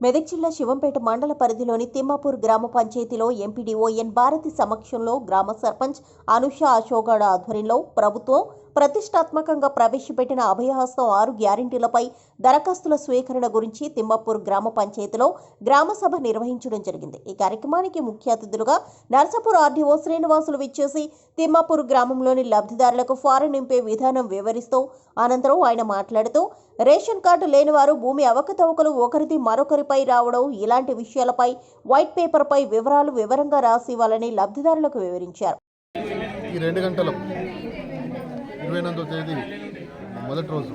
మెదక్ జిల్లా శివంపేట మండల పరిధిలోని తిమ్మాపూర్ గ్రామ పంచాయతీలో ఎంపీడీఓ ఎన్ భారతి సమక్షంలో గ్రామ సర్పంచ్ అనుష అశోగాడ ఆధ్వర్యంలో ప్రభుత్వం ప్రతిష్టాత్మకంగా ప్రవేశపెట్టిన అభయహస్తం ఆరు గ్యారెంటీలపై దరఖాస్తుల స్వీకరణ గురించి తిమ్మాపూర్ గ్రామ పంచాయతీలో గ్రామ సభ నిర్వహించడం జరిగింది. ఈ కార్యక్రమానికి ముఖ్య అతిథులుగా నర్సాపూర్ ఆర్డీఓ శ్రీనివాసులు విచ్చేసి తిమ్మాపూర్ గ్రామంలోని లబ్ధిదారులకు ఫారం నింపే విధానం వివరిస్తూ అనంతరం ఆయన మాట్లాడుతూ రేషన్ కార్డు లేని వారు భూమి అవకతవకలు ఒకరిది మరొకరిపై రావడం ఇలాంటి విషయాలపై వైట్ పేపర్పై వివరాలు వివరంగా రాసి ఇవ్వాలని లబ్ధిదారులకు వివరించారు. ఈ రెండు గంటలు ఇరవై ఎనిమిదో తేదీ మొదటి రోజు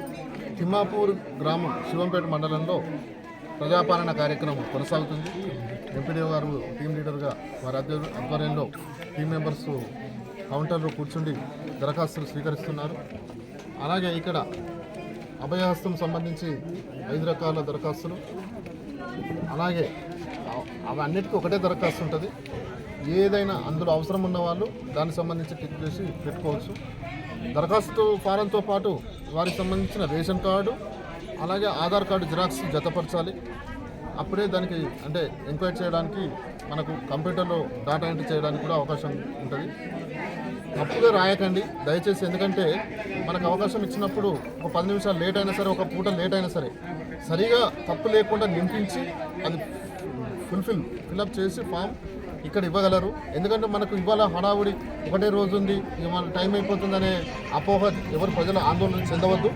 తిమ్మాపూర్ గ్రామం శివంపేట మండలంలో ప్రజాపాలన కార్యక్రమం కొనసాగుతుంది. ఎంపీడీఓ గారు టీం లీడర్గా వారి ఆధ్వర్యంలో టీం మెంబర్స్ కౌంటర్లో కూర్చుండి దరఖాస్తులు స్వీకరిస్తున్నారు. అలాగే ఇక్కడ అభయహస్తం సంబంధించి ఐదు రకాల దరఖాస్తులు. అలాగే అవన్నిటికీ ఒకటే దరఖాస్తు ఉంటుంది. ఏదైనా అందులో అవసరం ఉన్న వాళ్ళు దానికి సంబంధించి టిక్ చేసి పెట్టుకోవచ్చు. దరఖాస్తు ఫారంతో పాటు వారికి సంబంధించిన రేషన్ కార్డు అలాగే ఆధార్ కార్డు జిరాక్స్ జతపరచాలి. అప్పుడే దానికి అంటే ఎంక్వైరీ చేయడానికి మనకు కంప్యూటర్లో డేటా ఎంట్రీ చేయడానికి కూడా అవకాశం ఉంటుంది. తప్పుగా రాయకండి. దయచేసి ఎందుకంటే మనకు అవకాశం ఇచ్చినప్పుడు ఒక పది నిమిషాలు లేట్ అయినా సరే ఒక పూట లేట్ అయినా సరే సరిగా తప్పు లేకుండా నింపించి అది ఫుల్ఫిల్ ఫిల్అప్ చేసి ఫామ్ ఇక్కడ ఇవ్వగలరు. ఎందుకంటే మనకు ఇవాళ హడావుడి ఒకటే రోజు ఉంది. ఇక మన టైం అయిపోతుందనే అపోహ ఎవరు ప్రజలు ఆందోళన చెందవద్దు.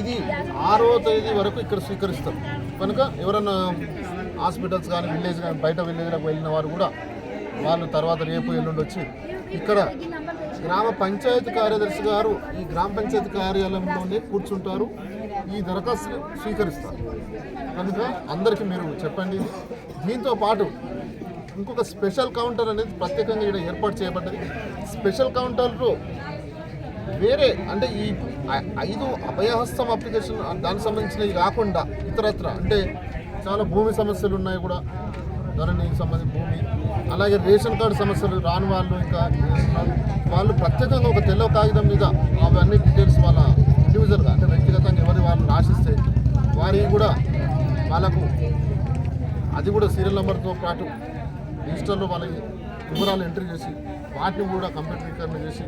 ఇది ఆరో తేదీ వరకు ఇక్కడ స్వీకరిస్తారు. కనుక ఎవరైనా హాస్పిటల్స్ కానీ విలేజ్ కానీ బయట విలేజ్లకు వెళ్ళిన వారు కూడా వాళ్ళు తర్వాత రేపు ఎల్లుండి వచ్చి ఇక్కడ గ్రామ పంచాయతీ కార్యదర్శి గారు ఈ గ్రామ పంచాయతీ కార్యాలయంలోనే కూర్చుంటారు. ఈ దరఖాస్తు స్వీకరిస్తారు. కనుక అందరికీ మీరు చెప్పండి. దీంతో పాటు ఇంకొక స్పెషల్ కౌంటర్ అనేది ప్రత్యేకంగా ఇక్కడ ఏర్పాటు చేయబడ్డది. స్పెషల్ కౌంటర్లో వేరే అంటే ఈ ఐదు అభయహస్తం అప్లికేషన్ దానికి సంబంధించినవి కాకుండా ఇతరత్ర అంటే చాలా భూమి సమస్యలు ఉన్నాయి కూడా. ధరణి సంబంధించి భూమి అలాగే రేషన్ కార్డు సమస్యలు రాని వాళ్ళు ఇంకా వాళ్ళు ప్రత్యేకంగా ఒక తెల్ల కాగితం మీద అవన్నీ డీటెయిల్స్ వాళ్ళ ఇండివిజువల్గా అంటే వ్యక్తిగతంగా ఎవరి వాళ్ళు ఆశిస్తే వారికి కూడా వాళ్ళకు అది కూడా సీరియల్ నెంబర్తో పాటు రిజిస్టర్లో వాళ్ళకి వివరాలు ఎంట్రీ చేసి వాటిని కూడా కంప్యూటరీకరణ చేసి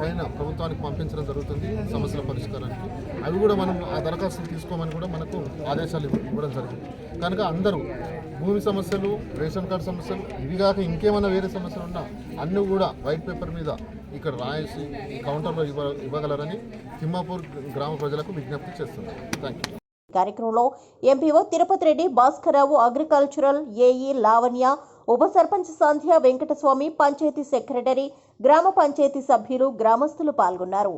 పైన ప్రభుత్వానికి పంపించడం జరుగుతుంది సమస్యల పరిష్కారానికి. అవి కూడా మనం ఆ దరఖాస్తులు తీసుకోమని కూడా మనకు ఆదేశాలు ఇవ్వడం జరిగింది. కనుక అందరూ భూమి సమస్యలు రేషన్ కార్డు సమస్యలు ఇవి కాక ఇంకేమైనా వేరే సమస్యలు ఉన్నా అన్నీ కూడా వైట్ పేపర్ మీద ఇక్కడ రాయేసి కౌంటర్లో ఇవ్వ ఇవ్వగలరని తిమ్మాపూర్ గ్రామ ప్రజలకు విజ్ఞప్తి చేస్తున్నాను థ్యాంక్ యూ కార్యక్రమంలో MPO Tirupati Reddy Bhaskararao agricultural AE Lavanya ఉప సర్పంచ్ సంధ్య వెంకటస్వామి పంచాయతీ సెక్రటరీ గ్రామ పంచాయతీ సభ్యులు గ్రామస్తులు పాల్గొన్నారు.